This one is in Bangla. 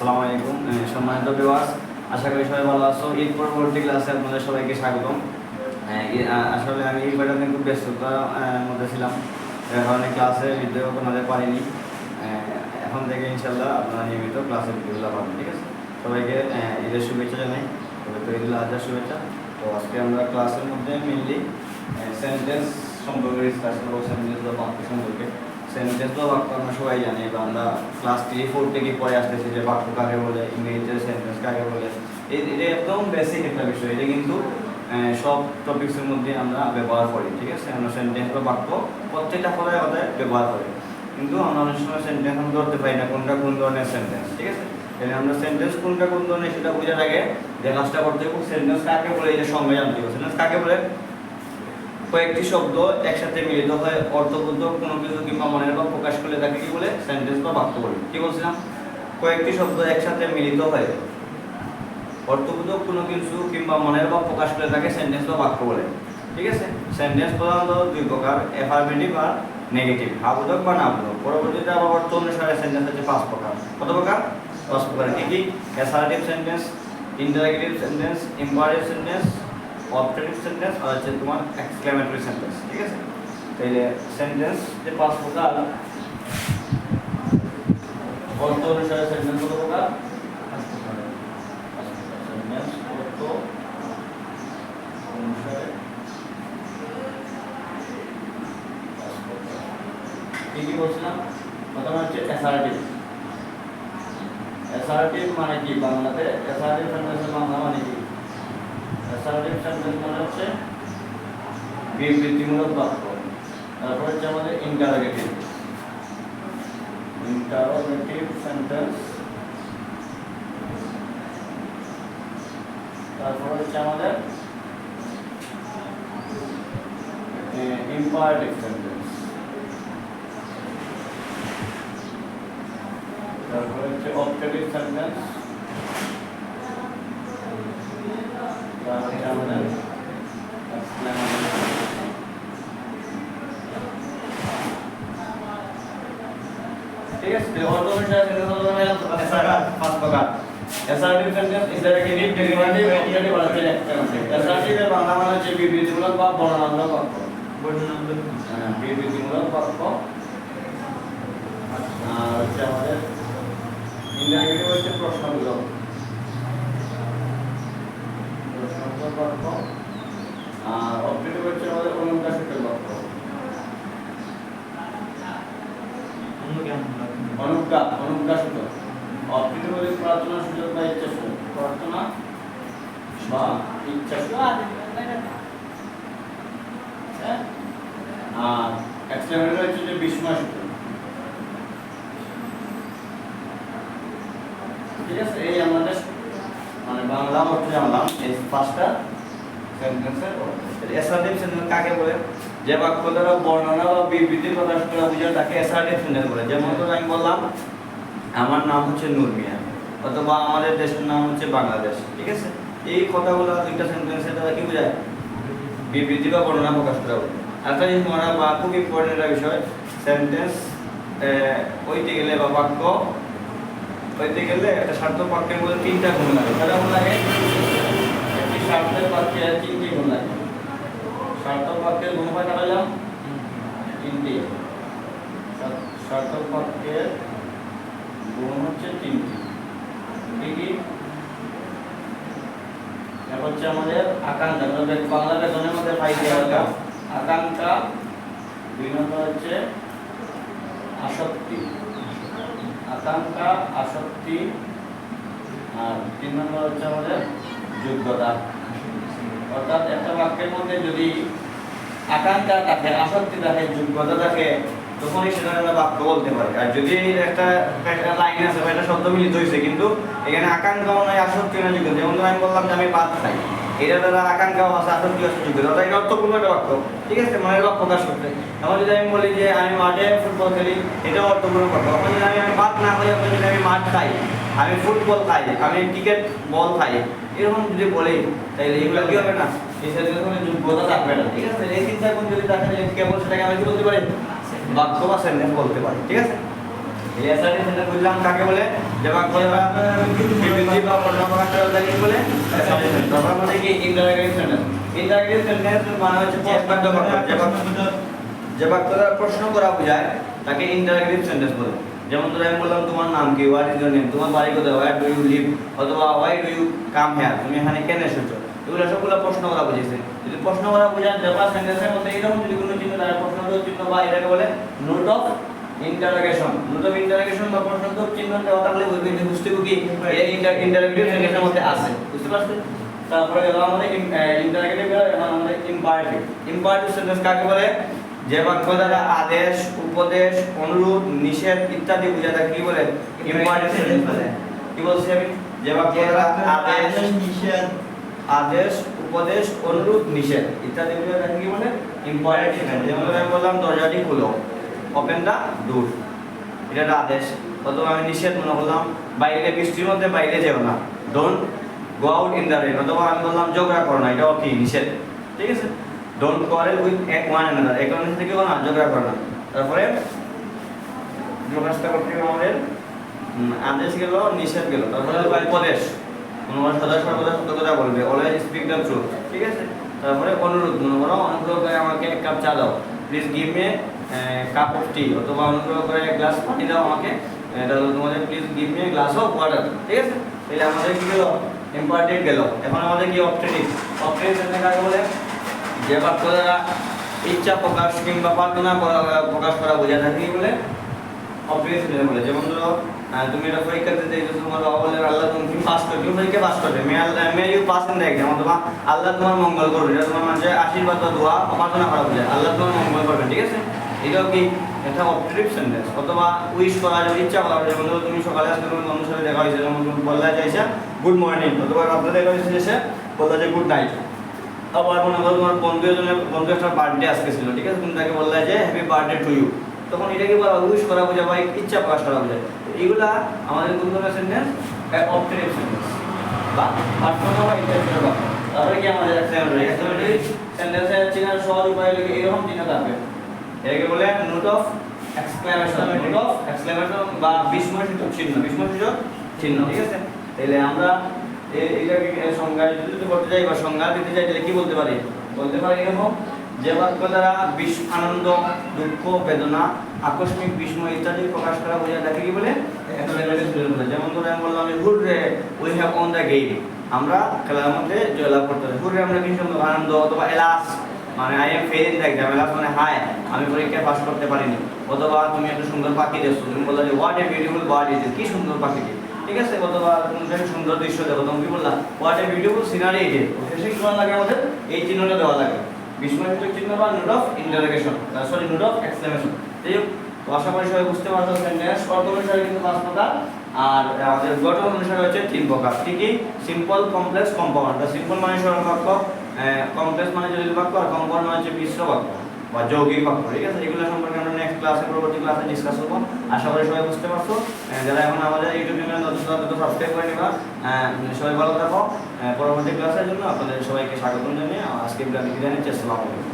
আসসালামু আলাইকুম সম্মানিত বিবাস আশা করি সবাই ভালো আছো। ঈদ পরবর্তী ক্লাসে আপনাদের সবাইকে স্বাগতম। আসলে আমি এই দিন খুব ব্যস্ততার মধ্যে ছিলাম। কারণে ক্লাসে ভিডিও বানাতে পারিনি। এখন থেকে ইনশাল্লাহ আপনারা নিয়মিত ক্লাসে ভিডিওগুলো পাবেন, ঠিক আছে? সবাইকে ঈদের শুভেচ্ছা জানাই সবাইকে ঈদুল আজহার শুভেচ্ছা। তো আজকে আমরা ক্লাসের মধ্যে মেনলি সেন্টেন্স সম্পর্কে ডিসকাস করব সেন্টেন্স বা বাক্য সম্পর্কে। সেন্টেন্স বা বাক্য আমরা সবাই জানি, বা আমরা ক্লাস থ্রি ফোর থেকে পরে আসতেছি যে বাক্য কাকে বলে, ইংরেজিতে সেন্টেন্স কাকে বলে। এটা একদম বেসিক একটা বিষয়। এটা কিন্তু সব টপিক্সের মধ্যে আমরা ব্যবহার করি, ঠিক আছে? আমরা সেন্টেন্স বা বাক্য প্রত্যেকটা কথায় কথায় ব্যবহার করি। কিন্তু আমরা অনেক সময় সেন্টেন্স আমরা ধরতে পারি না, কোনটা কোন ধরনের সেন্টেন্স ঠিক আছে? তাহলে আমরা সেন্টেন্স কোনটা কোন ধরনের সেটা বোঝার আগে যে কাজটা করতে হবে সেন্টেন্স কাকে বলে এটা সঙ্গে জানতে হবে। সেন্টেন্স কাকে বলে? কয়েকটি শব্দ একসাথে মিলিত হয় অর্থবোধ কোনো কিছু কিংবা মনের ভাব প্রকাশ করলে তাকে কি বলে? সেন্টেন্স বা বাক্য বলে। কি বলছিলাম? কয়েকটি শব্দ একসাথে মিলিত হয় অর্থবোধক কোনো কিছু কিংবা মনের ভাব প্রকাশ করলে তাকে সেন্টেন্স বা বাক্য বলে। ঠিক আছে? সেন্টেন্স প্রধানত দুই প্রকার অ্যাফার্মেটিভ আর নেগেটিভ হাবোধক বা নাবোধক। পরবর্তীতে আবার অর্থ অনুসারে সেন্টেন্স হচ্ছে পাঁচ প্রকার। কত প্রকার? পাঁচ প্রকার। কি কি? Assertive sentence interrogative sentence imperative sentence objective sentence আর হচ্ছে তোমার এক্সক্লেমেটরি সেন্টেন্স ঠিক আছে? তাইলে সেন্টেন্স যে পাঁচ প্রকার অর্থ অনুসারে সেন্টেন্স কত প্রকার বলছিলাম। প্রথমে হচ্ছে অ্যাসার্টিভ অ্যাসার্টিভ মানে কি? বাংলাতে অ্যাসার্টিভ সেন্টেন্সের বাংলা মানে কি? সেন্টেন্স মানে হচ্ছে বিবৃতিমূলক বাক্য। তারপর হচ্ছে আমাদের ইন্টারোগেটিভ ইন্টারোগেটিভ সেন্টেন্স তারপর হচ্ছে আমাদের ইম্পারেটিভ সেন্টেন্স তারপর হচ্ছে অবজেক্টিভ সেন্টেন্স ঠিক আছে তো অর্থ অনুসারে সেন্টেন্স হলো এসআরআর পাঁচ প্রকার assertive sentence interrogative derivative objective আর হচ্ছে এক্সক্লেমেটরি অ্যাসার্টিভ বাংলা মানে প্রশ্নমূলক প্রশ্নমূলক আর অবজেক্টিভ হচ্ছে আমাদের অনুপ্রাসিত বাক্য অনুজ্ঞা অনুজ্ঞাসূত অকৃত বলে প্রার্থনা সুযোগ বা ইচ্ছা সুযোগ প্রার্থনা বা ইচ্ছা সুযোগ? আর এক্সপ্লেনেটরি হচ্ছে যে বিস্ময় ঠিক আছে, এই আমাদের মানে বাংলা অর্থ জানলাম এই পাঁচটা সেন্টেন্সের অ্যাসার্টিভ সেন্টেন্স কাকে বলে? যে বাক্য দ্বারা বর্ণনা বা বিবৃতি প্রকাশ করা বোঝায়, তাকে অ্যাসার্টিভ সেন্টেন্স বলে। যেমন ধরো আমি বললাম, আমার নাম হচ্ছে নূর মিয়া অথবা, আমাদের দেশের নাম হচ্ছে বাংলাদেশ ঠিক আছে? এই কথাগুলো দুইটা সেন্টেন্সের দ্বারা কি বোঝায়? বিবৃতি বা বর্ণনা প্রকাশ করা বলে জিনিস মনে রাখবা খুব ইম্পর্টেন্ট একটা বিষয়। সেন্টেন্স ওইতে গেলে বা বাক্য ওইতে গেলে একটা সার্থক বাক্যের মধ্যে তিনটা গুণ লাগে। তাহলে গুণ লাগে একটি সার্থক বাক্যে তিনটি গুণ লাগে। সার্থক বাক্যের গুণ কয়টা পেলাম তিনটি। সার- সার্থক গুণ হচ্ছে তিনটি। কি হচ্ছে আমাদের আকাঙ্ক্ষা। বাংলা বেতনের মধ্যে পাই যে আকাঙ্ক্ষা। আকাঙ্ক্ষা, দুই নম্বর হচ্ছে আসক্তি। আকাঙ্ক্ষা, আসক্তি, আর তিন নম্বর হচ্ছে আমাদের যোগ্যতা। অর্থাৎ একটা বাক্যের মধ্যে যদি আকাঙ্ক্ষা থাকে, আসক্তি থাকে, যোগ্যতা থাকে, তখনই সেটা আমরা বাক্য বলতে পারি। আর যদি একটা একটা লাইন আছে বা একটা শব্দ মিলিত হয়েছে কিন্তু এখানে আকাঙ্ক্ষাও নাই আসক্তিও নাই যোগ্যতা, যেমন আমি বললাম যে আমি ভাত খাই। এটা দ্বারা আকাঙ্ক্ষাও আছে আসক্তি আছে যোগ্যতা অর্থাৎ এটা অর্থপূর্ণ একটা বাক্য ঠিক আছে? মনের ভাব প্রকাশ করতে এমন যদি আমি বলি যে আমি মাঠে ফুটবল খেলি, এটাও অর্থপূর্ণ বাক্য এখন যদি আমি আমি ভাত না খাই এখন যদি আমি মাঠ খাই, আমি ফুটবল খাই, আমি ক্রিকেট বল খাই, এরকম যদি বলি তাহলে এগুলো কি হবে না? যোগ্যতা থাকবে না। ঠিক আছে? এই চিন্তা কোন যদি থাকে যে কেবল সেটাকে আমি কি বলতে পারি? বাক্য বা সেন্টেন্স বলতে পারি। ঠিক আছে? এই অ্যাসার্টিভ সেন্টেন্স বুঝলাম কাকে বলে? বাক্য দ্বারা বিবৃতি বা বর্ণনা করা বলে? কি সেন্টেন্স সেন্টেন্স মানে হচ্ছে যে প্রশ্ন করা বোঝায় তাকে ইন্টারোগেটিভ সেন্টেন্স বলে। যেমন ধরো আমি বললাম তোমার নাম কি? হোয়াট ইজ ইউর নেম তোমার বাড়ি কোথায়? হোয়ার ডু ইউ লিভ অথবা why do you come here তুমি এখানে কেন এসেছ? এগুলো সবগুলো প্রশ্ন করা বুঝেছে। যদি প্রশ্ন করা বোঝায় ব্যাপার সেন্টেন্সের মধ্যে এরকম যদি কোনো চিহ্ন থাকে প্রশ্নবোধক চিহ্ন বা এটাকে বলে note of interrogation note of interrogation বা প্রশ্নবোধক চিহ্ন দেওয়া থাকলে বুঝবে যে বুঝতে কি এই ইন্টারোগেটিভ সেন্টেন্সের মধ্যে আছে। বুঝতে পারছেন? তারপরে গেল আমাদের ইন্টারোগেটিভ এখন আমাদের ইম্পারেটিভ ইম্পারেটিভ সেন্টেন্স কাকে বলে? যে বাক্য দ্বারা আদেশ উপদেশ অনুরোধ নিষেধ ইত্যাদি বোঝা থাকে কি বলে? ইম্পারেটিভ সেন্টেন্স বলে। কি বলছি আমি? যে বাক্য দ্বারা আদেশ নিষেধ। আদেশ উপদেশ অনুরোধ নিষেধ ইত্যাদি বোঝা থাকে কি বলে? ইম্পারেটিভ সেন্টেন্স যেমন আমি বললাম দরজাটি খুলো। ওপেন দা ডোর এটা একটা আদেশ। অথবা আমি নিষেধ মনে করলাম, বাইরে বৃষ্টির মধ্যে বাইরে যেও না। Don't go out in the rain অথবা আমি বললাম ঝগড়া করো না। এটাও কি, নিষেধ? ঠিক আছে? ডোন্ট কোয়ারেল উইথ এক ওয়ান অ্যানাদার এক অন্যের সাথে কেউ না ঝগড়া করো না। তারপরে প্রকাশটা করতে আমাদের আদেশ গেল, নিষেধ গেল। তারপরে উপদেশ। কোনো সদা সর্বদা সত্য কথা বলবে। অলওয়েজ স্পিক দ্য ট্রুথ ঠিক আছে? তারপরে অনুরোধ মনে করো, অনুগ্রহ করে আমাকে এক কাপ চা দাও। Please give me cup of tea অথবা অনুগ্রহ করে এক গ্লাস পানি দাও আমাকে। এটা তোমাদের please give me glass of water ঠিক আছে? তাহলে আমাদের গেল? গেল। এখন আমাদের কি অপটেটিভ অপটেটিভ বলে, যে ইচ্ছা প্রকাশ কিংবা প্রার্থনা প্রকাশ করা বোঝা থাকে বলে? অবভিয়াসলি বলে যেমন ধরো তুমি একটা পরীক্ষা দিতে তোমার বলে আল্লাহ, তুমি পাস করবে? তুমি পরীক্ষা পাস করবে। May Allah, may you pass in the অথবা আল্লাহ তোমার মঙ্গল করবে এটা তোমার মানুষের আশীর্বাদ বা দোয়া, প্রার্থনা করা বোঝায় আল্লাহ তোমার মঙ্গল করবে ঠিক আছে? এটাও কি এটা অপটিভ সেন্টেন্স অথবা উইশ করা, যদি ইচ্ছা করা যেমন ধরো তুমি সকালে আজকে তোমার বন্ধুর সাথে দেখা হয়েছে, যেমন তুমি বললা চাইছে গুড মর্নিং অথবা রাত্রে দেখা হয়েছে যে বললা যে গুড নাইট আবার মনে করো তোমার বন্ধু একজনের, বন্ধু একটা বার্থডে আজকে ছিল, ঠিক আছে? তুমি তাকে বললে যে হ্যাপি বার্থডে টু ইউ তখন এটাকে বলা উইশ করা বোঝা বা ইচ্ছা প্রকাশ করা বোঝায়। এগুলা আমাদের কোন ধরনের সেন্টেন্স অপটেটিভ সেন্টেন্স বা প্রার্থনা বা বা তারপরে কি আমাদের এক্সপ্লেনেটরি সেন্টেন্সের চিনার সহজ উপায় এরকম চিহ্ন থাকবে। এটাকে বলে note of exclamation note of exclamation বা বিস্ময়সূচক চিহ্ন বিস্ময়সূচক চিহ্ন, ঠিক আছে? তাহলে আমরা এটাকে সংজ্ঞা যদি করতে যাই বা সংজ্ঞা দিতে যাই তাহলে কি বলতে পারি? বলতে পারি এরকম, যে বাক্য দ্বারা বিষ, আনন্দ, দুঃখ, বেদনা, আকস্মিক বিস্ময় ইত্যাদি প্রকাশ করা বোঝায়, তাকে কি বলে। যেমন ধরে আমি বললাম হুড রে উই হ্যাভ দ্য গেম আমরা খেলার মধ্যে জয়লাভ করতে পারি। হুড আমরা কি আনন্দ অথবা এলাস মানে I am fail in the মানে হাই আমি পরীক্ষায় পাস করতে পারিনি। অথবা তুমি একটা সুন্দর পাখি দেখছ, তুমি বললা যে what a beautiful bird is কি সুন্দর পাখিটি? ঠিক আছে? অথবা তুমি সুন্দর দৃশ্য দেখো, তুমি বললা what a beautiful scenery it is শেষে কি লাগে আমাদের এই চিহ্নটা দেওয়া লাগে। বিস্ময়সূচক চিহ্ন বা note of interrogation sorry note of exclamation আশা করি সবাই বুঝতে পারছ সেন্টেন্স অর্থ অনুসারে কিন্তু পাঁচ প্রকার, আর আমাদের গঠন অনুসারে হচ্ছে তিন প্রকার। কি সিম্পল কমপ্লেক্স কম্পাউন্ড সিম্পল মানে সরল বাক্য কমপ্লেক্স মানে জটিল বাক্য আর কম্পাউন্ড মানে হচ্ছে মিশ্র বাক্য বা যৌগিক বাক্য, ঠিক আছে? এগুলো সম্পর্কে আমরা নেক্সট ক্লাসে পরবর্তী ক্লাসে ডিসকাস করব। আশা করি সবাই বুঝতে পারছ। যারা এখন আমাদের ইউটিউব চ্যানেল নতুন নতুন সাবস্ক্রাইব করে নিবা। সবাই ভালো থাকো। পরবর্তী ক্লাসের জন্য আপনাদের সবাইকে স্বাগত জানিয়ে আজকে বিদায় নিচ্ছি। আসসালামু আলাইকুম।